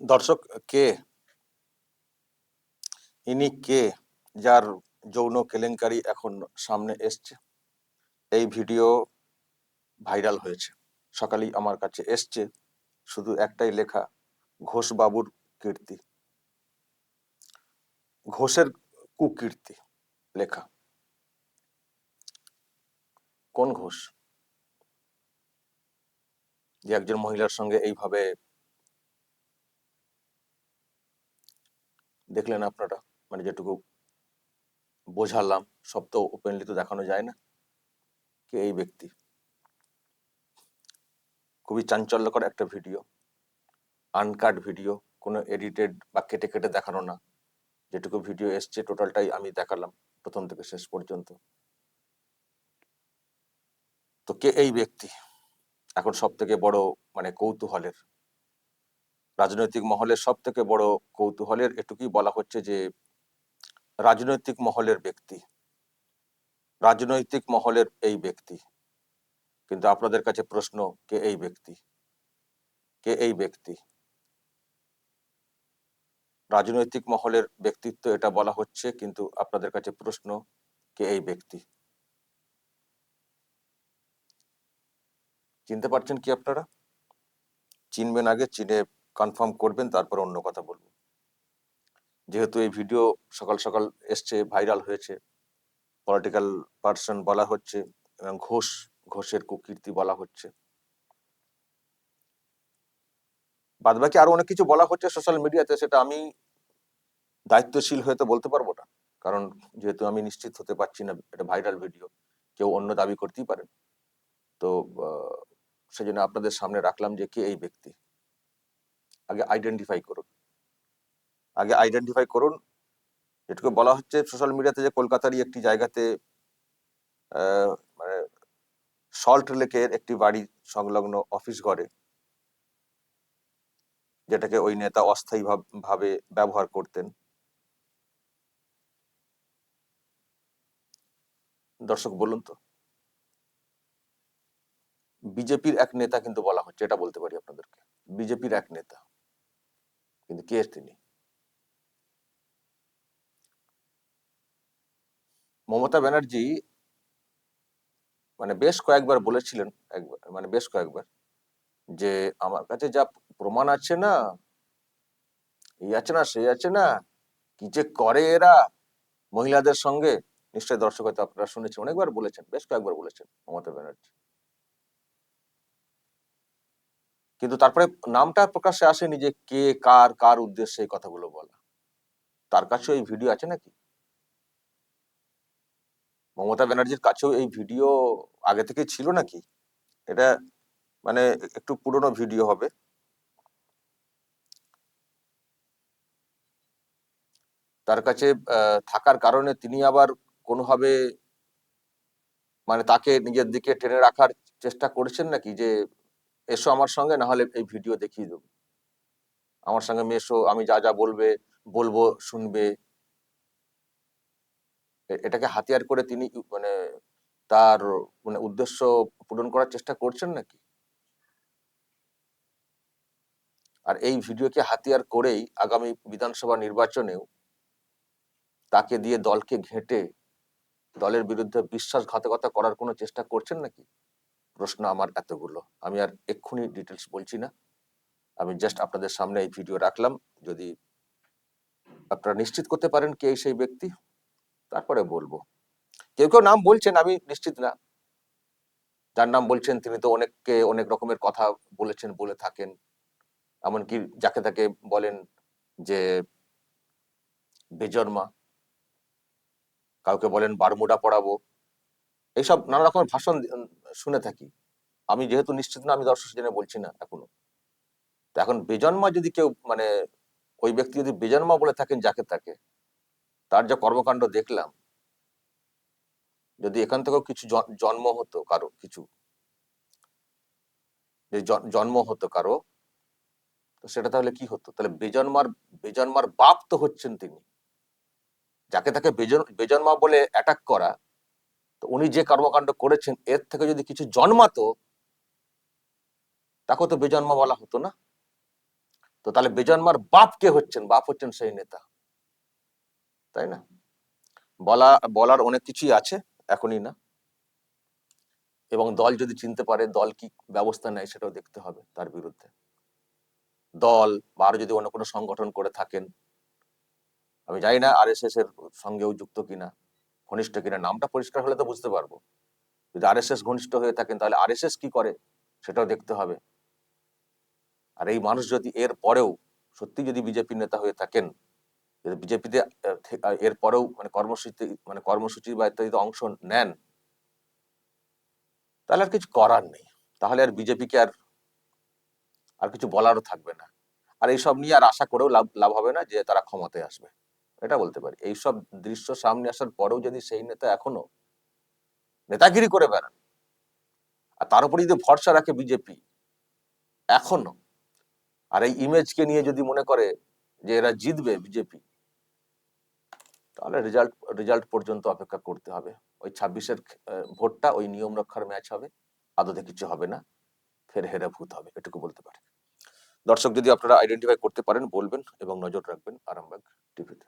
দর্শক কে? ইনি কে যার যৌন কেলেঙ্কারি এখন সামনে এসছে? এই ভিডিও ভাইরাল হয়েছে। সকালেই আমার কাছে এসছে শুধু একটাই লেখা ঘোষ বাবুর কীর্তি। ঘোষের কুকীর্তি লেখা। কোন ঘোষ? যে একজন মহিলার সঙ্গে এইভাবে দেখলেন আপনারা? মানে যেটুকু বোঝালাম, সব তো ওপেনলি তো দেখানো যায় না। কে এই ব্যক্তি? খুবই চাঞ্চল্যকর একটা ভিডিও। আনকাট ভিডিও, কোনো এডিটেড বা কেটে কেটে দেখানো না। যেটুকু ভিডিও এসছে টোটালটাই আমি দেখালাম, প্রথম থেকে শেষ পর্যন্ত। তো কে এই ব্যক্তি? এখন সব থেকে বড় মানে কৌতূহলের রাজনৈতিক মহলের সব থেকে বড় কৌতূহলের এটুকুই বলা হচ্ছে যে, রাজনৈতিক মহলের ব্যক্তি। রাজনৈতিক মহলের এই ব্যক্তি। কিন্তু আপনাদের কাছে প্রশ্ন, কে এই ব্যক্তি? কে এই ব্যক্তি? রাজনৈতিক মহলের ব্যক্তিত্ব এটা বলা হচ্ছে, কিন্তু আপনাদের কাছে প্রশ্ন, কে এই ব্যক্তি? চিনতে পারছেন কি আপনারা? চিনবেন আগে, চিনে কনফার্ম করবেন, তারপর অন্য কথা বলব। যেহেতু এই ভিডিও সকাল সকাল এসছে ভাইরাল হয়েছে পলিটিক্যাল পার্সন বলা হচ্ছে এবং ঘোষ, ঘোষের কুকীর্তি বলা হচ্ছে। বাদ বাকি আরও অনেক কিছু বলা হচ্ছে সোশ্যাল মিডিয়াতে সেটা আমি দায়িত্বশীল হয়ে তো বলতে পারব না। কারণ যেহেতু আমি নিশ্চিত হতে পারছি না, এটা ভাইরাল ভিডিও কেউ অন্য দাবি করতেই পারেন তো সেই জন্য আপনাদের সামনে রাখলাম যে কে এই ব্যক্তি? আগে আইডেন্টিফাই করুন। আগে আইডেন্টিফাই করুন। যেটুকু বলা হচ্ছে সোশ্যাল মিডিয়াতে যে কলকাতারই একটি জায়গাতে মানে সল্ট লেকের একটি বাড়ি সংলগ্ন অফিস ঘরে যেটাকে ওই নেতা অস্থায়ী ভাবে ব্যবহার করতেন। দর্শক, বলুন তো। বিজেপির এক নেতা কিন্তু বলা হচ্ছে, এটা বলতে পারি আপনাদেরকে। বিজেপির এক নেতা। কিন্তু কে তিনি মমতা ব্যানার্জি মানে বেশ কয়েকবার বলেছিলেন একবার মানে বেশ কয়েকবার যে আমার কাছে যা প্রমাণ আছে না এই আছে না সেই আছে না কি যে করে এরা মহিলাদের সঙ্গে নিশ্চয় দর্শক হয়তো আপনারা শুনেছেন অনেকবার বলেছেন বেশ কয়েকবার বলেছেন মমতা ব্যানার্জি কিন্তু তারপরে নামটা প্রকাশ্যে আসেনি যে কে, কার কার উদ্দেশ্যে এই কথাগুলো বলা। তার কাছেও এই ভিডিও আছে নাকি? মমতা ব্যানার্জির কাছেও এই ভিডিও আগে থেকে ছিল নাকি? এটা মানে একটু পুরনো ভিডিও হবে। তার কাছে থাকার কারণে তিনি আবার কোনোভাবে মানে তাকে নিজের দিকে টেনে রাখার চেষ্টা করেছেন নাকি? যে এসো আমার সঙ্গে না হলে এই ভিডিও দেখিয়ে দেবো। আমার সঙ্গে মেশো, আমি যা যা বলবে, বলব, শুনবে। এটাকে হাতিয়ার করে তিনি মানে তার মানে উদ্দেশ্য পূরণ করার চেষ্টা করছেন নাকি? আর এই ভিডিওকে হাতিয়ার করেই আগামী বিধানসভা নির্বাচনেও তাকে দিয়ে দলকে ঘেঁটে দলের বিরুদ্ধে বিশ্বাসঘাতকতা করার কোনো চেষ্টা করছেন নাকি? প্রশ্ন আমার এতগুলো। আমি আর এক্ষুনি ডিটেলস বলছি না। আমি জাস্ট আপনাদের সামনে এই ভিডিও রাখলাম। যদি আপনারা নিশ্চিত করতে পারেন কে সেই ব্যক্তি, তারপরে বলব। কেউ কেউ নাম বলছেন, আমি নিশ্চিত না। যার নাম বলছেন, তিনি তো অনেককে অনেক রকমের কথা বলেছেন, বলে থাকেন। এমনকি যাকে তাকে বলেন যে বেজন্মা, কাউকে বলেন বারমুডা পড়াবো। এইসব নানা রকমের ভাষণ শুনে থাকি। আমি যেহেতু নিশ্চিত না, আমি দর্শক জেনে বলছি না এখনও। তো এখন বেজন্মা যদি কেউ মানে ওই ব্যক্তি যদি বেজন্মা বলে থাকেন যাকে তাকে, তার যা কর্মকাণ্ড দেখলাম, যদি এখান থেকেও কিছু জন- জন্ম হতো কারও, কিছু জন- জন্ম হতো কারও, তো সেটা তাহলে কি হতো? তাহলে বেজন্মার বেজন্মার বাপ তো হচ্ছেন তিনি। যাকে তাকে বেজন- বেজন্মা বলে অ্যাটাক করা উনি যে কর্মকাণ্ড করেছেন, এর থেকে যদি কিছু জন্মাতো তাকে তো বেজন্মা বলা হতো না। তো তাহলে বেজন্মার বাপ কে হচ্ছেন? বাপ হচ্ছেন সেই নেতা। তাই না? বলা, বলার অনেক কিছুই আছে, এখনই না। এবং দল যদি চিনতে পারে, দল কি ব্যবস্থা নেয় সেটাও দেখতে হবে তার বিরুদ্ধে। দল বা যদি অন্য কোনো সংগঠন করে থাকেন, আমি জানি না, আর এর সঙ্গেও যুক্ত কিনা। ঘনিষ্ঠ কিনা নামটা পরিষ্কার হলে তো বুঝতে পারব। যদি আর ঘনিষ্ঠ হয়ে থাকেন তাহলে আর কি করে? সেটাও দেখতে হবে। আর এই মানুষ যদি এর পরেও সত্যি যদি বিজেপি নেতা হয়ে থাকেন, যদি বিজেপিতে এর পরেও মানে কর্মসূচি মানে কর্মসূচি বা ইত্যাদিতে অংশ নেন, তাহলে আর কিছু করার নেই। তাহলে আর বিজেপিকে আর আর কিছু বলারও থাকবে না। আর এইসব নিয়ে আর আশা করেও লাভ লাভ হবে না যে তারা ক্ষমতায় আসবে। এটা বলতে পারি। এইসব দৃশ্য সামনে আসার পরেও যদি সেই নেতা এখনও নেতাগিরি করে বেড়ান, আর তার উপরে যদি ভরসা রাখে বিজেপি এখনও, আর এই ইমেজকে নিয়ে যদি মনে করে যে এরা জিতবে বিজেপি, তাহলে রেজাল্ট রেজাল্ট পর্যন্ত অপেক্ষা করতে হবে। ওই ছাব্বিশের ভোটটা ওই নিয়ম রক্ষার ম্যাচ হবে, আদতে কিছু হবে না, ফের হেরে ভূত হবে, এটুকু বলতে পারে। দর্শক, যদি আপনারা আইডেন্টিফাই করতে পারেন, বলবেন এবং নজর রাখবেন, আরামবাগ টিভিতে।